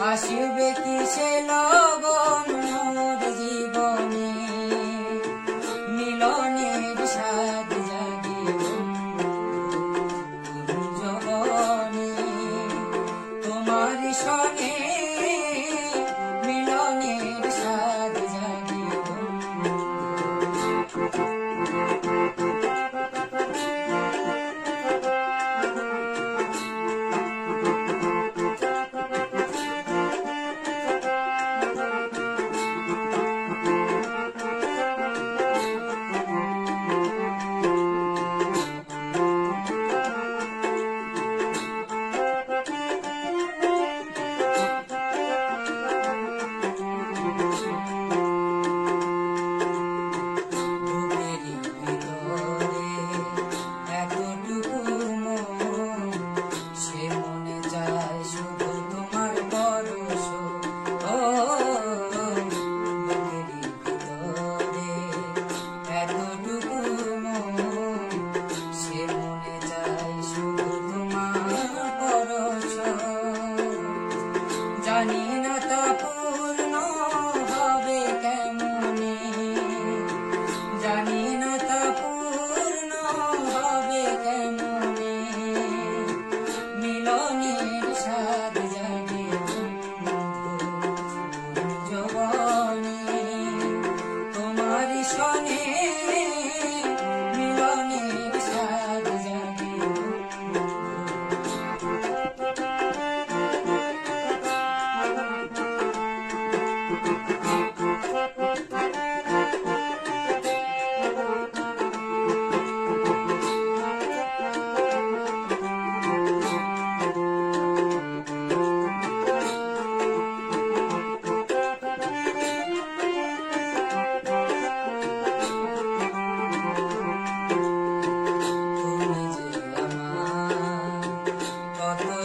আসবে কি সে লগন জীবনে? মিলনের সাধে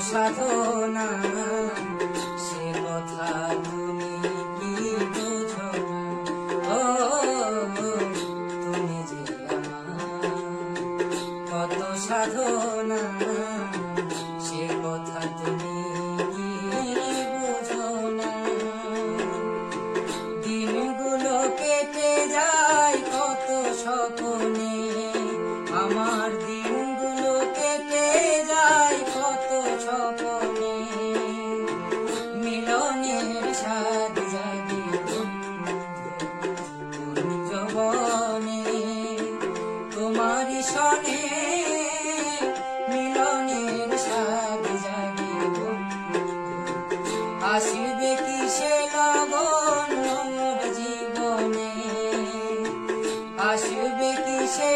সাধনা আসবে কি সে লগন জীবনে আসবে কি সে